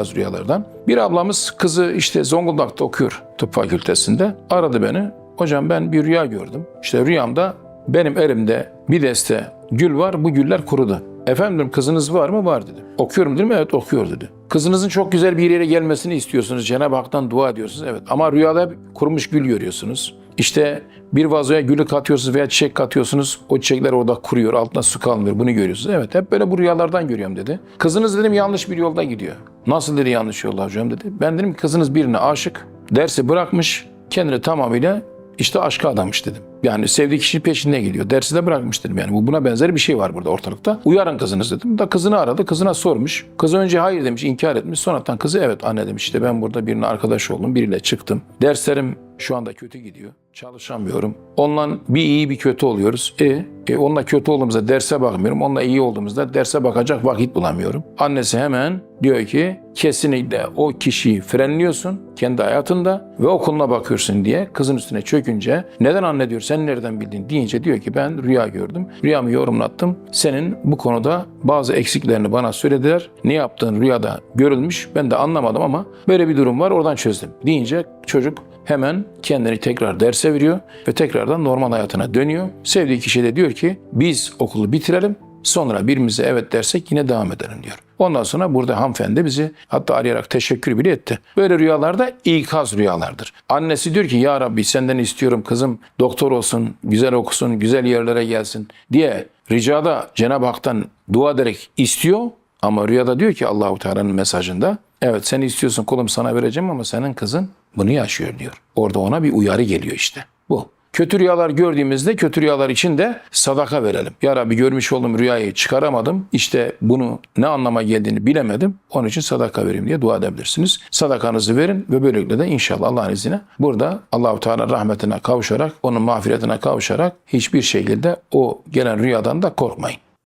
az rüyalardan. Bir ablamız kızı işte Zonguldak'ta okuyor tıp fakültesinde. Aradı beni. Hocam ben bir rüya gördüm. İşte rüyamda benim elimde bir deste gül var. Bu güller kurudu. Efendim kızınız var mı? Var dedim. Okuyorum dedim. Evet okuyor dedi. Kızınızın çok güzel bir yere gelmesini istiyorsunuz. Cenab-ı Hak'tan dua ediyorsunuz. Evet ama rüyada hep kurumuş gül görüyorsunuz. İşte bir vazoya gülü katıyorsunuz veya çiçek katıyorsunuz. O çiçekler orada kuruyor. Altına su kalmıyor. Bunu görüyorsunuz. Evet hep böyle bu rüyalardan görüyorum dedi. Kızınız dedim yanlış bir yolda gidiyor. Nasıl dedi yanlış yolda hocam dedi. Ben dedim kızınız birine aşık. Dersi bırakmış. Kendini tamamıyla işte aşka adamış dedim. Yani sevdiği kişinin peşinden gidiyor. Dersi de bırakmış dedim yani. Bu buna benzer bir şey var burada ortalıkta. Uyarın kızınız dedim. Da kızını aradı. Kızına sormuş. Kız önce hayır demiş, inkar etmiş. Sonradan kızı evet anne demiş. İşte ben burada birine arkadaş oldum. Biriyle çıktım. Derslerim şu anda kötü gidiyor. Çalışamıyorum. Onunla bir iyi bir kötü oluyoruz. E, e onunla kötü olduğumuzda derse bakmıyorum. Onunla iyi olduğumuzda derse bakacak vakit bulamıyorum. Annesi hemen diyor ki kesinlikle o kişiyi frenliyorsun kendi hayatında ve okuluna bakıyorsun diye kızın üstüne çökünce neden anne diyor sen nereden bildin deyince diyor ki ben rüya gördüm. Rüyamı yorumlattım. Senin bu konuda bazı eksiklerini bana söylediler. Ne yaptığın rüyada görülmüş. Ben de anlamadım ama böyle bir durum var oradan çözdüm deyince çocuk hemen kendini tekrar derse veriyor ve tekrardan normal hayatına dönüyor. Sevdiği kişi de diyor ki biz okulu bitirelim sonra birbirimize evet dersek yine devam edelim diyor. Ondan sonra burada hanımefendi bizi hatta arayarak teşekkür bile etti. Böyle rüyalar da ikaz rüyalardır. Annesi diyor ki ya Rabbi senden istiyorum kızım doktor olsun, güzel okusun, güzel yerlere gelsin diye ricada Cenab-ı Hak'tan dua ederek istiyor. Ama rüyada diyor ki Allahu Teala'nın mesajında evet sen istiyorsun kulum sana vereceğim ama senin kızın bunu yaşıyor diyor. Orada ona bir uyarı geliyor işte. Bu. Kötü rüyalar gördüğümüzde kötü rüyalar için de sadaka verelim. Ya Rabbi görmüş olduğum rüyayı çıkaramadım. İşte bunu ne anlama geldiğini bilemedim. Onun için sadaka vereyim diye dua edebilirsiniz. Sadakanızı verin ve böylelikle de inşallah Allah'ın izniyle burada Allahu Teala rahmetine kavuşarak, onun mağfiretine kavuşarak hiçbir şekilde o gelen rüyadan da korkmayın.